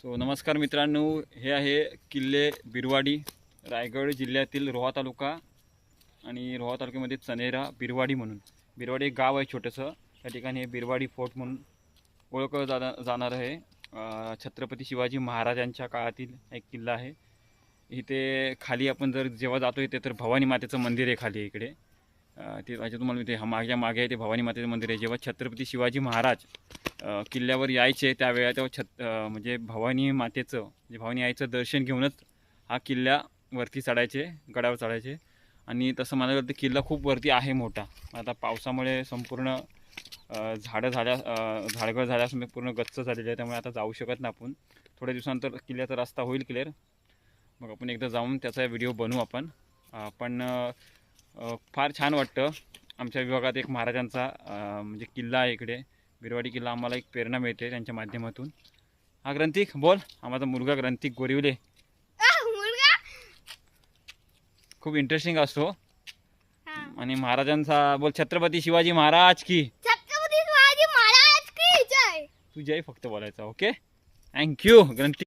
So नमस्कार मित्रांनो हे आहे किल्ले बिरवाडी रायगड जिल्ह्यातील रोहा तालुका आणि रोहा तालुक्यामध्ये चनेरा बिरवाडी म्हणून. बिरवाडी एक गाव आहे छोटंसं. त्या ठिकाणी हे बिरवाडी फोर्ट म्हणून ओळखलं जाणार जाणार आहे. छत्रपती शिवाजी महाराजांच्या काळातील एक किल्ला आहे. इथे खाली आपण जर जेव्हा जातो इथे तर भवानी मातेचं मंदिर आहे खाली इकडे. ते तुम्हाला इथे हा मागच्या मागे आहे ते भवानी मातेचं मंदिर आहे. जेव्हा छत्रपती शिवाजी महाराज किल्ल्यावर यायचे त्यावेळेला तेव्हा छत म्हणजे भवानी मातेचं म्हणजे भवानी आईचं दर्शन घेऊनच हा किल्ल्यावरती चढायचे गडावर चढायचे. आणि तसं मला वाटतं तर किल्ला खूप वरती आहे मोठा. आता पावसामुळे संपूर्ण झाडं झाल्या झाडगळ झाडगड झाल्यास पूर्ण गच्च झालेली आहे. त्यामुळे आता जाऊ शकत नाही आपण. थोड्या दिवसानंतर किल्ल्याचा रस्ता होईल क्लिअर मग आपण एकदा जाऊन त्याचा व्हिडिओ बनवू आपण. पण फार छान वाटतं. आमच्या विभागात एक महाराजांचा म्हणजे किल्ला आहे इकडे. बिरवाडी किल्ला आम्हाला एक प्रेरणा मिळते त्यांच्या माध्यमातून. हा ग्रंथिक बोल. हा माझा मुलगा ग्रंथिक गोरिवले. खूप इंटरेस्टिंग असतो. हा. आणि महाराजांचा बोल छत्रपती शिवाजी महाराज की. छत्रपती शिवाजी महाराज की जय. तू जय फक्त बोलायचा ओके? थँक्यू ग्रंथिक.